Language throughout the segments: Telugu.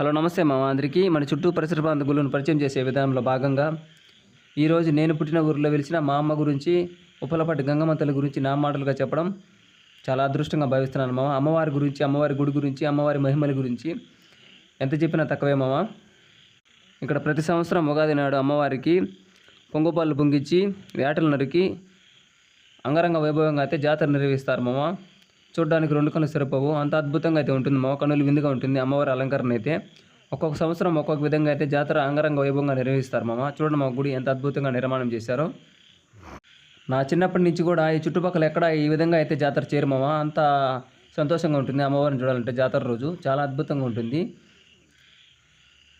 హలో నమస్తే మా అందరికీ. మన చుట్టూ పరిసర ప్రాంత గుళ్ళను పరిచయం చేసే విధానంలో భాగంగా ఈరోజు నేను పుట్టిన ఊరిలో వెలిసిన మా అమ్మ గురించి ఉప్పలపాటి గంగమ్మ తల్లి గురించి నా మాటలుగా చెప్పడం చాలా అదృష్టంగా భావిస్తున్నాను మామ. అమ్మవారి గురించి అమ్మవారి గుడి గురించి అమ్మవారి మహిమల గురించి ఎంత చెప్పినా తక్కువే మామ. ఇక్కడ ప్రతి సంవత్సరం ఉగాది నాడు అమ్మవారికి పొంగుపాలు పొంగిచ్చి వేటలు నరికి అంగరంగ వైభవంగా అయితే జాతర నిర్వహిస్తారు మామ. చూడడానికి రెండు కళ్ళు సరిపోవు. అంత అద్భుతంగా అయితే ఉంటుంది. మామ విందుగా ఉంటుంది. అమ్మవారి అలంకరణ అయితే. ఒక్కొక్క సంవత్సరం ఒక్కొక్క విధంగా అయితే జాతర అంగరంగ వైభవంగా నిర్వహిస్తారు మామ. చూడండి మా గుడి ఎంత అద్భుతంగా నిర్మాణం చేశారో. నా చిన్నప్పటి నుంచి కూడా ఈ చుట్టుపక్కల ఎక్కడ ఈ విధంగా అయితే జాతర చేయరు మామ. అంత సంతోషంగా ఉంటుంది అమ్మవారిని చూడాలంటే జాతర రోజు. చాలా అద్భుతంగా ఉంటుంది.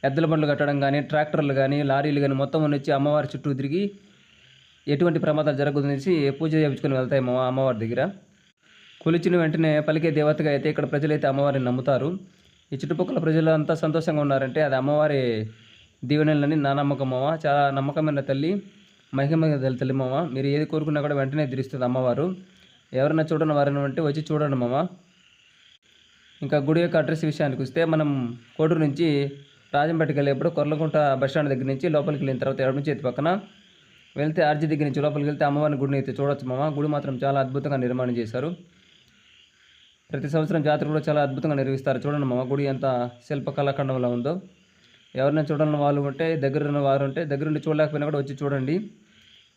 ఎద్దుల బండ్లు కట్టడం కానీ ట్రాక్టర్లు కానీ లారీలు కానీ మొత్తం వచ్చి అమ్మవారి చుట్టూ తిరిగి ఎటువంటి ప్రమాదాలు జరగదనేసి పూజ చేయించుకొని వెళ్తాయి మా అమ్మవారి దగ్గర. కొలిచిన వెంటనే పలికే దేవతగా అయితే ఇక్కడ ప్రజలైతే అమ్మవారిని నమ్ముతారు. ఈ చుట్టుపక్కల ప్రజలు అంతా సంతోషంగా ఉన్నారంటే అది అమ్మవారి దీవెనలని నా నమ్మకం చాలా నమ్మకమైన తల్లి మహిమ తల్లి మామ. మీరు ఏది కోరుకున్నా కూడా వెంటనే ధరిస్తుంది అమ్మవారు. ఎవరైనా చూడని వారైనా అంటే వచ్చి చూడండి మామ. ఇంకా గుడి యొక్క అడ్రస్ విషయానికి వస్తే మనం కోటూరు నుంచి రాజంపేటకి వెళ్ళేప్పుడు కొర్లకుంట బస్ స్టాండ్ దగ్గర నుంచి లోపలికి వెళ్ళిన తర్వాత ఎడమ చేతి పక్కన వెళ్తే ఆర్జీ దగ్గర నుంచి లోపలికి వెళ్తే అమ్మవారిని గుడిని అయితే చూడొచ్చు మామ. గుడి మాత్రం చాలా అద్భుతంగా నిర్మాణం చేశారు. ప్రతి సంవత్సరం జాతర కూడా చాలా అద్భుతంగా నిర్వహిస్తారు. చూడండి మా గుడి ఎంత శిల్ప కళాఖండంలో ఉందో. ఎవరైనా చూడాలని వాళ్ళు ఉంటే దగ్గర ఉన్న వారు ఉంటే దగ్గరుండి చూడలేకపోయినా కూడా వచ్చి చూడండి.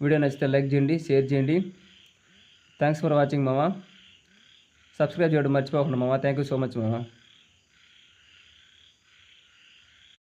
వీడియో నచ్చితే లైక్ చేయండి షేర్ చేయండి. థ్యాంక్స్ ఫర్ వాచింగ్ మామ. సబ్స్క్రైబ్ చేయడం మర్చిపోకుండా మామ. థ్యాంక్ యూ సో మచ్ మామ.